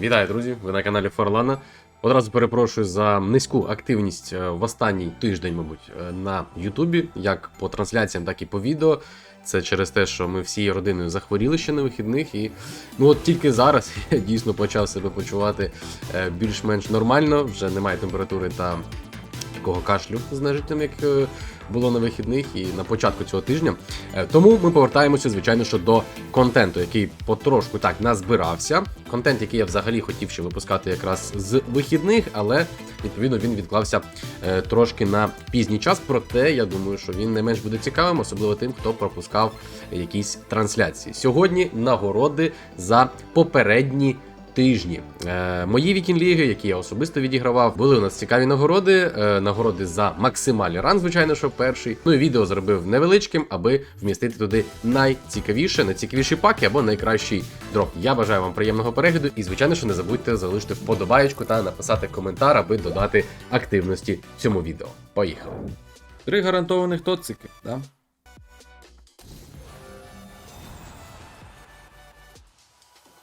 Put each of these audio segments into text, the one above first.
Вітаю, друзі! Ви на каналі Форлана. Одразу перепрошую за низьку активність е, в останній тиждень, мабуть, е, на Ютубі, як по трансляціям, так і по відео. Це через те, що ми всією родиною захворіли ще на вихідних, і ну от тільки зараз я дійсно почав себе почувати е, більш-менш нормально, вже немає температури та такого кашлю з нежиттям, як е, було на вихідних і на початку цього тижня. Е, Тому ми повертаємося, звичайно, що до контенту, який потрошку так назбирався. Контент, який я взагалі хотів ще випускати якраз з вихідних, але відповідно він відклався е, трошки на пізній час. Проте я думаю, що він не менш буде цікавим, особливо тим, хто пропускав якісь трансляції. Сьогодні нагороди за попередні тижні. Е, мої вікінг-ліги, які я особисто відігравав, були у нас цікаві нагороди. Е, нагороди за максимальний ран, звичайно, що перший. Ну і відео зробив невеличким, аби вмістити туди найцікавіше, найцікавіші паки або найкращий дроп. Я бажаю вам приємного перегляду і, звичайно, що не забудьте залишити вподобаєчку та написати коментар, аби додати активності цьому відео. Поїхали! Три гарантованих тоцики, да?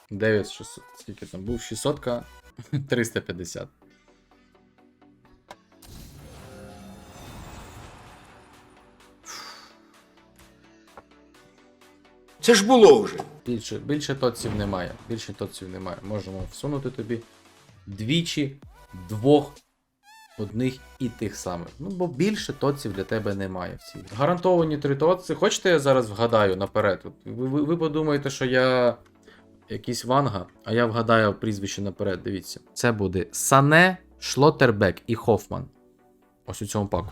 Дев'ять 600. Скільки там був? 600 350. Це ж було вже. Більше, більше тоців немає. Більше тоців немає. Можемо всунути тобі двічі двох одних і тих самих. Ну, бо більше тоців для тебе немає в цій. Гарантовані три тоци. Хочете, я зараз вгадаю наперед? От Ви, ви, ви подумаєте, що я якийсь ванга, а я вгадаю прізвище наперед. Дивіться. Це буде Сане, Шлоттербек і Хофман. Ось у цьому паку.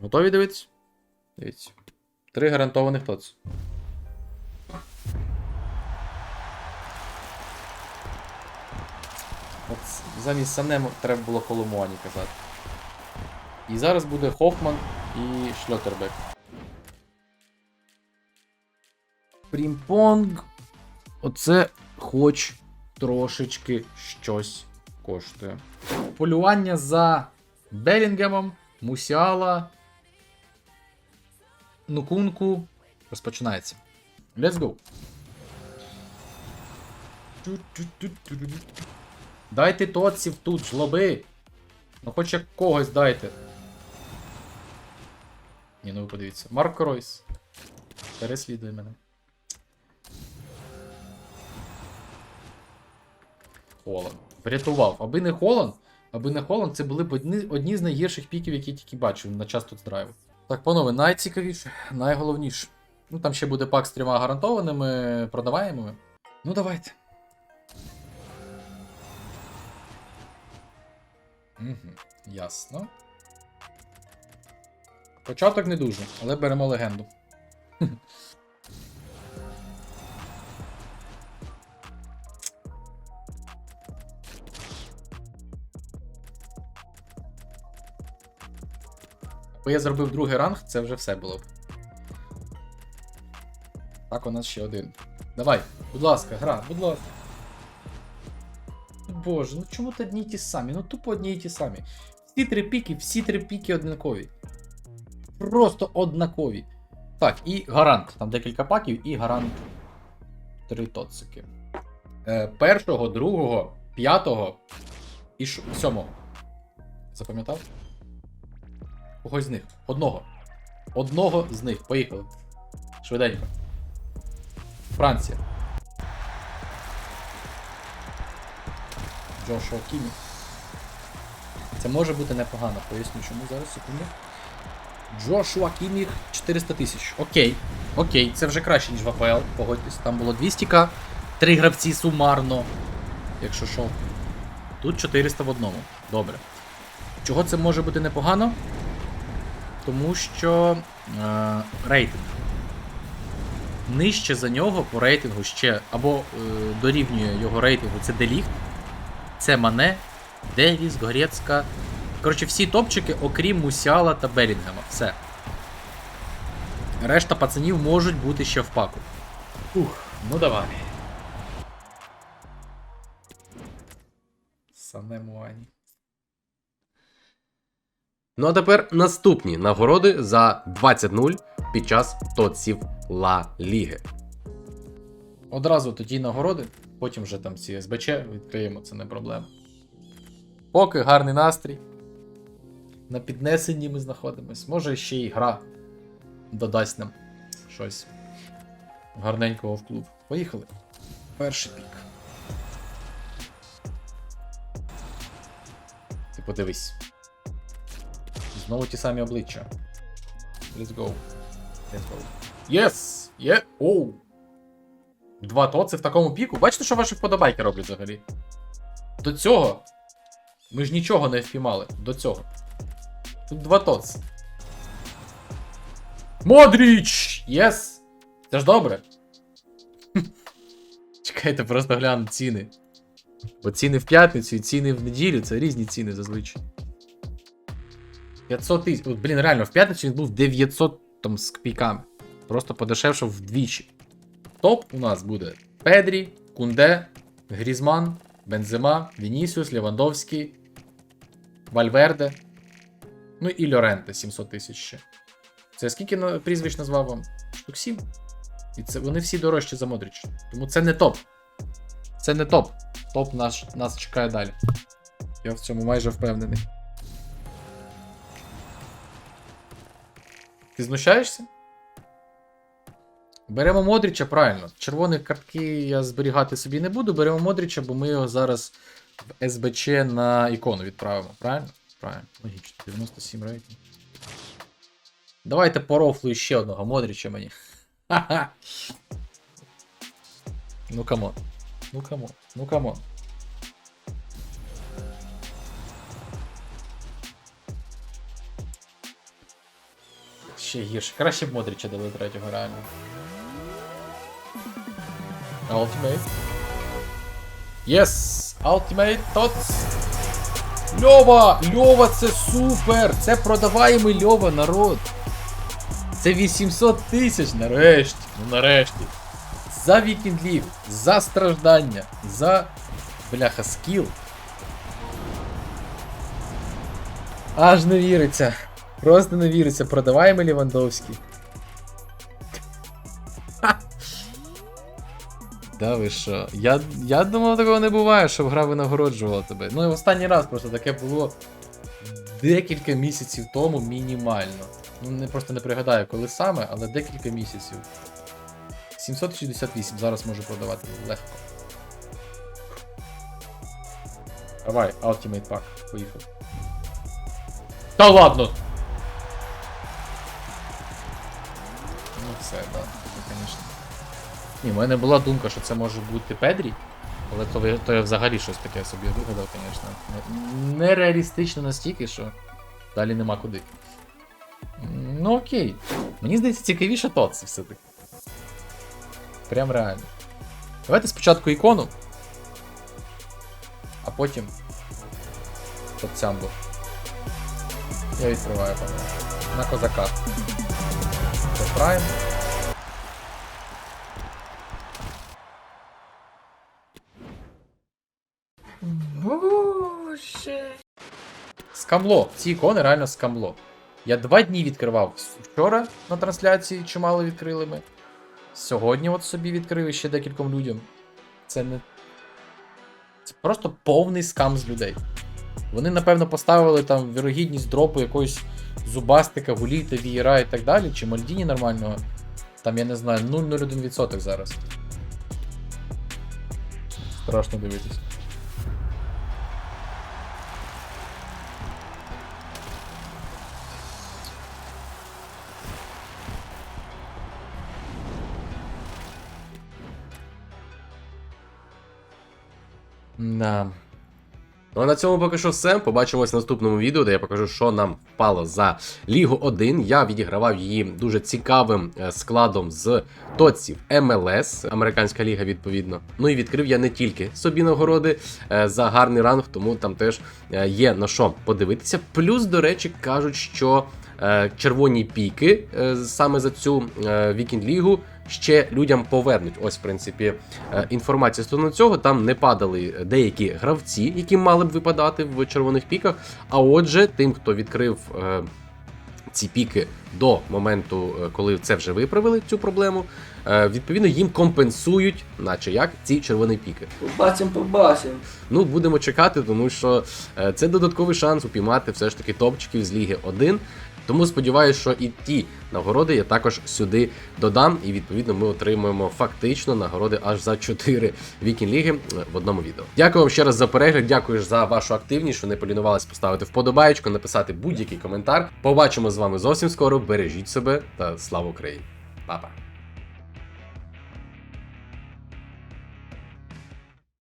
Готові дивитися? Дивіться. Три гарантованих тоци. От замість Санему треба було Коломуані казати. І зараз буде Хофман і Шльотербек. Прімпонг. Оце хоч трошечки щось коштує. Полювання за Белінгемом, Мусіала, Нукунку розпочинається. Let's go. Дайте тоців тут, жлоби. Ну хоч як когось дайте. Ні, ну ви подивіться. Марко Ройс. Переслідуй мене. Холанд. Врятував. Аби не Холанд, аби не Холанд, це були б одні, одні з найгірших піків, які тільки бачив на час тут драйву. Так, панове, найцікавіше, найголовніше. Ну там ще буде пак з трьома гарантованими, продаваємими. Ну давайте. Угу, ясно. Початок не дуже, але беремо легенду. Бо я зробив другий ранг, це вже все було б. Так, у нас ще один. Давай, будь ласка, гра, будь ласка. Боже, ну чому то одні й ті самі? Ну тупо одні й ті самі. Всі три піки, всі три піки однакові. Просто однакові. Так, і гарант. Там декілька паків, і гарант. Три тоцики. Е, першого, другого, п'ятого і ш... сьомого. Запам'ятав? Когось з них. Одного. Одного з них. Поїхали. Швиденько. Франція. Джошуа Кімі. Це може бути непогано, поясню чому зараз, секунду. Джошуа Кіміх 400 тисяч. Окей. Окей, це вже краще, ніж в АПЛ, погодьтесь. Там було 200к, три гравці сумарно. Якщо що. Тут 400 в одному. Добре. Чого це може бути непогано? Тому що е, рейтинг. Нижче за нього по рейтингу ще або е, дорівнює його рейтингу це Деліхт, це Мане, Девіс, Горецька. Коротше, всі топчики, окрім Мусіала та Белінгема. Все. Решта пацанів можуть бути ще в паку. Ух, ну давай. Сане Муані. Ну а тепер наступні нагороди за 20-0 під час тоців Ла Ліги. Одразу тоді нагороди. Потім вже там ці СБЧ відкриємо, це не проблема. Поки гарний настрій. На піднесенні ми знаходимось. Може ще й гра додасть нам щось гарненького в клуб. Поїхали. Перший пік. Ти подивись. Знову ті самі обличчя. Let's go. Let's go. Yes! Є! Оу! Два тоци в такому піку. Бачите, що ваші вподобайки роблять взагалі? До цього. Ми ж нічого не впіймали. До цього. Тут два тоци. Модріч! Єс! Це ж добре. Чекайте, просто гляну ціни. Бо ціни в п'ятницю і ціни в неділю це різні ціни зазвичай. 500 тисяч. Блін, реально, в п'ятницю він був 900 там з копійками. Просто подешевшав вдвічі. Топ у нас буде Педрі, Кунде, Грізман, Бензема, Вінісіус, Левандовський, Вальверде. Ну і Льоренте 700 тисяч ще. Це скільки прізвищ назвав вам? Штук 7. І це вони всі дорожчі за Модріч. Тому це не топ. Це не топ. Топ наш, нас чекає далі. Я в цьому майже впевнений. Ти знущаєшся? Беремо Модріча, правильно. Червоні картки я зберігати собі не буду. Беремо Модріча, бо ми його зараз в СБЧ на ікону відправимо. Правильно? Правильно. Логічно. 97 рейтинг. Давайте порофлую ще одного Модріча мені. Ха-ха. Ну камон. Ну камон. Ну камон. Ще гірше. Краще б Модріча дали третього реально. Ultimate. Yes! Ultimate Tots. Льова! Льова, це супер! Це продаваємий Льова, народ. Це 800 тисяч нарешті. Ну нарешті. За вікіндлів, за страждання, за бляха скіл. Аж не віриться. Просто не віриться. Продаваємо Лівандовський. Да ви що? Я, я думав, такого не буває, щоб гра винагороджувала тебе. Ну і останній раз просто таке було декілька місяців тому мінімально. Ну, не просто не пригадаю, коли саме, але декілька місяців. 768 зараз можу продавати легко. Давай, Ultimate Pack, поїхав. Та ладно! Все, да, це, звісно. Ні, в мене була думка, що це може бути Педрі, але то, то я взагалі щось таке собі вигадав, звісно. Не- Нереалістично настільки, що далі нема куди. Ну окей. Мені здається, цікавіше тоці все-таки. Прям реально. Давайте спочатку ікону, а потім Тоцямбо. Я відкриваю, пане. На козака. Це прайм. Боже. Скамло. Ці ікони реально скамло. Я два дні відкривав вчора на трансляції, чимало відкрили ми. Сьогодні от собі відкрив і ще декільком людям. Це не. Це просто повний скам з людей. Вони, напевно, поставили там вірогідність дропу якогось зубастика, гуліта, вієра і так далі, чи Мальдіні нормального. Там, я не знаю, 0,01% зараз. Страшно дивитись. Да. Ну а на цьому поки що все. Побачимось в наступному відео, де я покажу, що нам впало за Лігу 1. Я відігравав її дуже цікавим е, складом з тоців МЛС, американська ліга, відповідно. Ну і відкрив я не тільки собі нагороди е, за гарний ранг, тому там теж е, є на що подивитися. Плюс, до речі, кажуть, що червоні піки саме за цю е, вікінд лігу ще людям повернуть. Ось, в принципі, е, інформація стосовно цього. Там не падали деякі гравці, які мали б випадати в червоних піках. А отже, тим, хто відкрив. е, ці піки до моменту, е, коли це вже виправили цю проблему, відповідно їм компенсують, наче як ці червоні піки. Побачим, побачим. Ну, будемо чекати, тому що це додатковий шанс упіймати все ж таки топчиків з Ліги 1. Тому сподіваюся, що і ті нагороди я також сюди додам, і відповідно ми отримуємо фактично нагороди аж за 4 вікінг ліги в одному відео. Дякую вам ще раз за перегляд. Дякую за вашу активність, що не полінувалися поставити вподобаєчку, написати будь-який коментар. Побачимо з вами зовсім скоро. Бережіть себе та слава Україні! Па-па!